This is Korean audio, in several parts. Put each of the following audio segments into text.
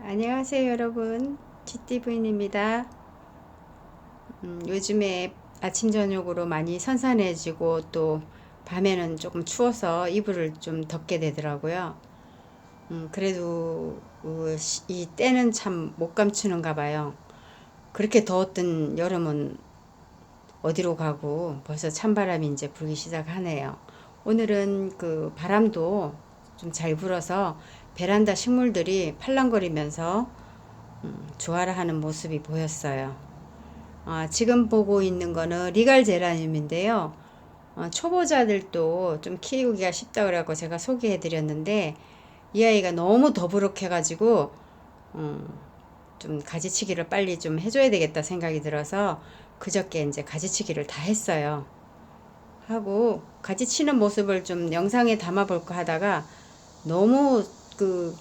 안녕하세요 여러분. GT부인입니다. 음, 요즘에 아침 저녁으로 많이 선선해지고 또 밤에는 조금 추워서 이불을 좀 덮게 되더라고요. 음, 그래도 이 때는 참 못 감추는가 봐요. 그렇게 더웠던 여름은 어디로 가고 벌써 찬바람이 이제 불기 시작하네요. 오늘은 그 바람도 좀 잘 불어서 베란다 식물들이 팔랑거리면서 음, 조화를 하는 모습이 보였어요. 아, 지금 보고 있는 거는 리갈 제라늄인데요. 어, 초보자들도 좀 키우기가 쉽다 그래갖고 제가 소개해 드렸는데 이 아이가 너무 더부룩해가지고 음, 좀 가지치기를 빨리 좀 해줘야 되겠다 생각이 들어서 그저께 이제 가지치기를 다 했어요. 하고 가지치는 모습을 좀 영상에 담아볼까 하다가 너무 그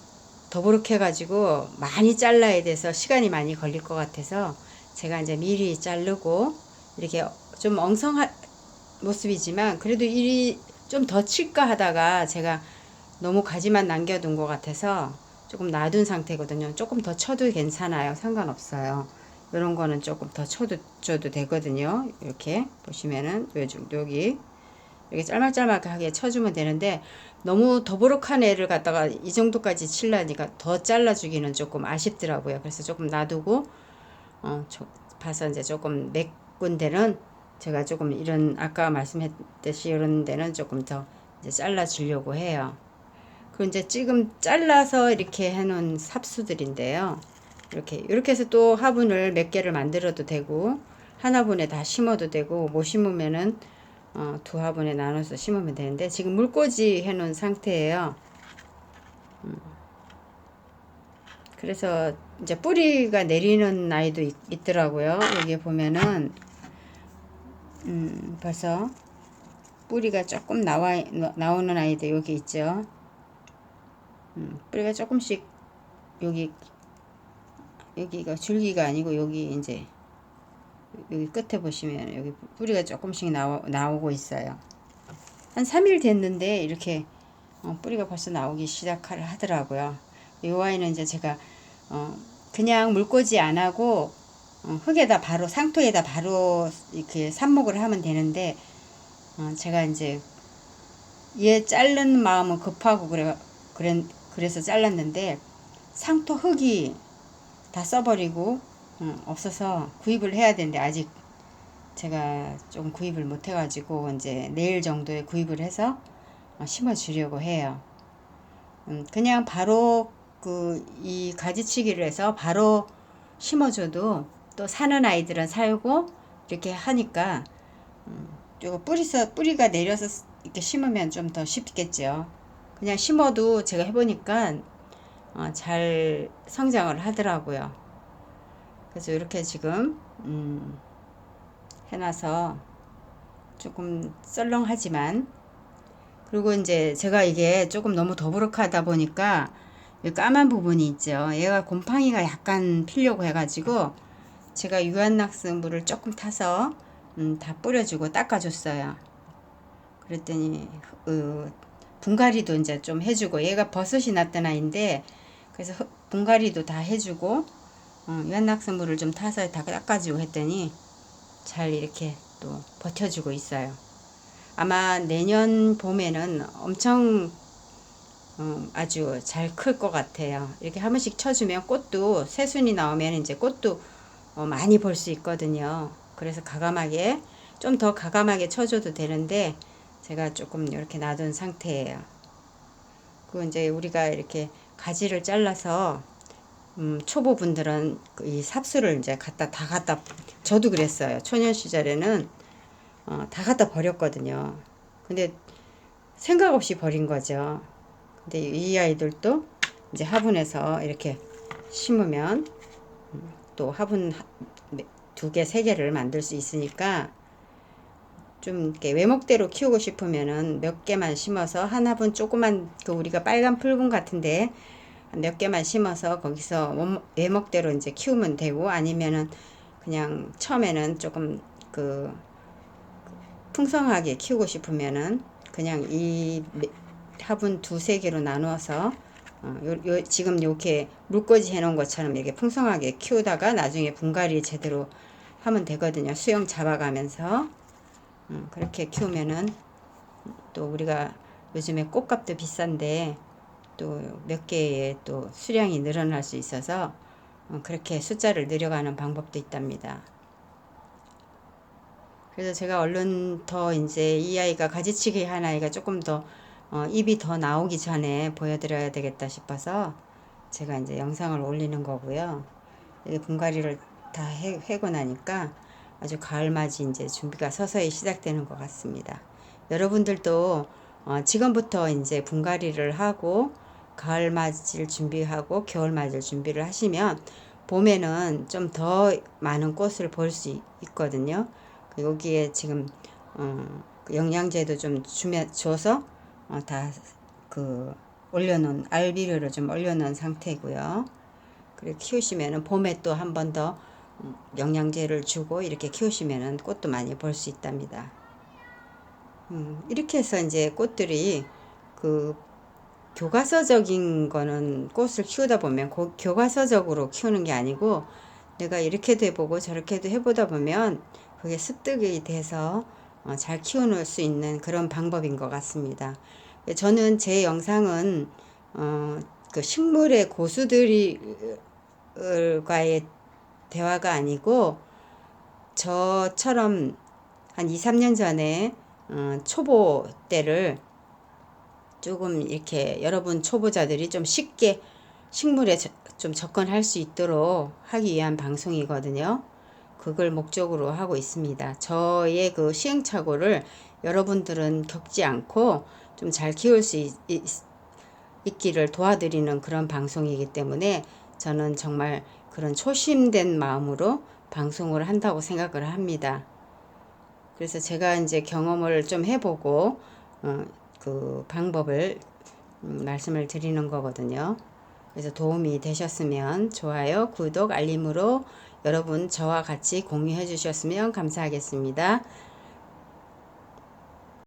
더부룩해가지고 많이 잘라야 돼서 시간이 많이 걸릴 것 같아서 제가 이제 미리 자르고 이렇게 좀 엉성한 모습이지만 그래도 일이 좀 더 칠까 하다가 제가 너무 가지만 남겨둔 것 같아서 조금 놔둔 상태거든요. 조금 더 쳐도 괜찮아요. 상관없어요. 이런 거는 조금 더 쳐도 줘도 되거든요. 이렇게 보시면은 요즘 여기 이렇게 짤막짤막하게 쳐주면 되는데 너무 더부룩한 애를 갖다가 이 정도까지 칠라니까 더 잘라주기는 조금 아쉽더라고요. 그래서 조금 놔두고 어, 저, 봐서 이제 조금 몇 군데는 제가 조금 이런 아까 말씀했듯이 이런 데는 조금 더 이제 잘라주려고 해요. 그 이제 지금 잘라서 이렇게 해놓은 삽수들인데요. 이렇게 이렇게 해서 또 화분을 몇 개를 만들어도 되고 하나분에 다 심어도 되고 못 심으면은 어, 두 화분에 나눠서 심으면 되는데 지금 물꽂이 해 놓은 상태예요. 음. 그래서 이제 뿌리가 내리는 아이도 있, 있더라고요. 여기 보면은 음, 벌써 뿌리가 조금 나와 나오는 아이도 여기 있죠. 음, 뿌리가 조금씩 여기 여기가 줄기가 아니고 여기 이제 여기 끝에 보시면 여기 뿌리가 조금씩 나오, 나오고 있어요. 한 3일 됐는데 이렇게 어, 뿌리가 벌써 나오기 시작을 하더라고요. 이 아이는 이제 제가 어, 그냥 물꽂이 안 하고 어, 흙에다 바로 상토에다 바로 이렇게 삽목을 하면 되는데 어, 제가 이제 얘 자른 마음은 급하고 그래 그래 그래서 잘랐는데 상토 흙이 다 써버리고 어, 없어서 구입을 해야 되는데 아직 제가 좀 구입을 못 해가지고 이제 내일 정도에 구입을 해서 어, 심어 주려고 해요. 음, 그냥 바로 그 이 가지치기를 해서 바로 심어줘도 또 사는 아이들은 살고 이렇게 하니까 음, 요거 뿌리서 뿌리가 내려서 이렇게 심으면 좀 더 쉽겠죠. 그냥 심어도 제가 해보니까 어, 잘 성장을 하더라고요. 그래서 이렇게 지금 음, 해놔서 조금 썰렁하지만 그리고 이제 제가 이게 조금 너무 더부룩하다 보니까 이 까만 부분이 있죠. 얘가 곰팡이가 약간 피려고 해가지고 제가 유한낙스물을 조금 타서 음, 다 뿌려주고 닦아줬어요. 그랬더니 어, 분갈이도 이제 좀 해주고 얘가 버섯이 났던 아이인데 그래서 분갈이도 다 해주고 어, 유한낙스물을 좀 타서 다 닦아주고 했더니 잘 이렇게 또 버텨주고 있어요. 아마 내년 봄에는 엄청 어, 아주 잘 클 것 같아요. 이렇게 한 번씩 쳐주면 꽃도 새순이 나오면 이제 꽃도 어, 많이 볼 수 있거든요. 그래서 가감하게 좀 더 가감하게 쳐줘도 되는데 제가 조금 이렇게 놔둔 상태예요. 그 이제 우리가 이렇게 가지를 잘라서 음, 초보분들은 그이 삽수를 이제 갖다 다 갖다 저도 그랬어요. 초년 시절에는 어, 다 갖다 버렸거든요. 근데 생각 없이 버린 거죠. 근데 이 아이들도 이제 화분에서 이렇게 심으면 음, 또 화분 두 개, 세 개를 만들 수 있으니까 좀 이렇게 외목대로 키우고 싶으면은 몇 개만 심어서 한 화분 조그만 그 우리가 빨간 풀분 같은데 몇 개만 심어서 거기서 원- 외목대로 이제 키우면 되고 아니면은 그냥 처음에는 조금 그 풍성하게 키우고 싶으면은 그냥 이 매- 화분 두세 개로 나누어서 어, 요, 요, 지금 이렇게 물꽂이 해놓은 것처럼 이렇게 풍성하게 키우다가 나중에 분갈이 제대로 하면 되거든요. 수영 잡아가면서 음, 그렇게 키우면은 또 우리가 요즘에 꽃값도 비싼데 또 몇 개의 또 수량이 늘어날 수 있어서 어, 그렇게 숫자를 늘려가는 방법도 있답니다. 그래서 제가 얼른 더 이제 이 아이가 가지치기 한 아이가 조금 더 어, 입이 더 나오기 전에 보여드려야 되겠다 싶어서 제가 이제 영상을 올리는 거고요. 이게 분갈이를 다 해, 해고 나니까 아주 가을맞이 이제 준비가 서서히 시작되는 것 같습니다. 여러분들도 어, 지금부터 이제 분갈이를 하고 가을맞이를 준비하고 겨울맞이를 준비를 하시면 봄에는 좀 더 많은 꽃을 볼 수 있거든요. 여기에 지금 어, 그 영양제도 좀 주면 줘서 어, 다그 올려놓은 알비료를 좀 올려놓은 상태고요. 그리고 키우시면은 봄에 또 한 번 더 영양제를 주고 이렇게 키우시면은 꽃도 많이 볼 수 있답니다. 음, 이렇게 해서 이제 꽃들이 그 교과서적인 거는 꽃을 키우다 보면 고, 교과서적으로 키우는 게 아니고 내가 이렇게도 해보고 저렇게도 해보다 보면 그게 습득이 돼서 어, 잘 키워놓을 수 있는 그런 방법인 것 같습니다. 저는 제 영상은 어, 그 식물의 고수들과의 대화가 아니고 저처럼 한 2, 3년 전에 어, 초보 때를 조금 이렇게 여러분 초보자들이 좀 쉽게 식물에 저, 좀 접근할 수 있도록 하기 위한 방송이거든요. 그걸 목적으로 하고 있습니다. 저의 그 시행착오를 여러분들은 겪지 않고 좀 잘 키울 수 있, 있, 있기를 도와드리는 그런 방송이기 때문에 저는 정말 그런 초심된 마음으로 방송을 한다고 생각을 합니다. 그래서 제가 이제 경험을 좀 해보고 어, 그 방법을 음, 말씀을 드리는 거거든요. 그래서 도움이 되셨으면 좋아요, 구독, 알림으로 여러분 저와 같이 공유해 주셨으면 감사하겠습니다.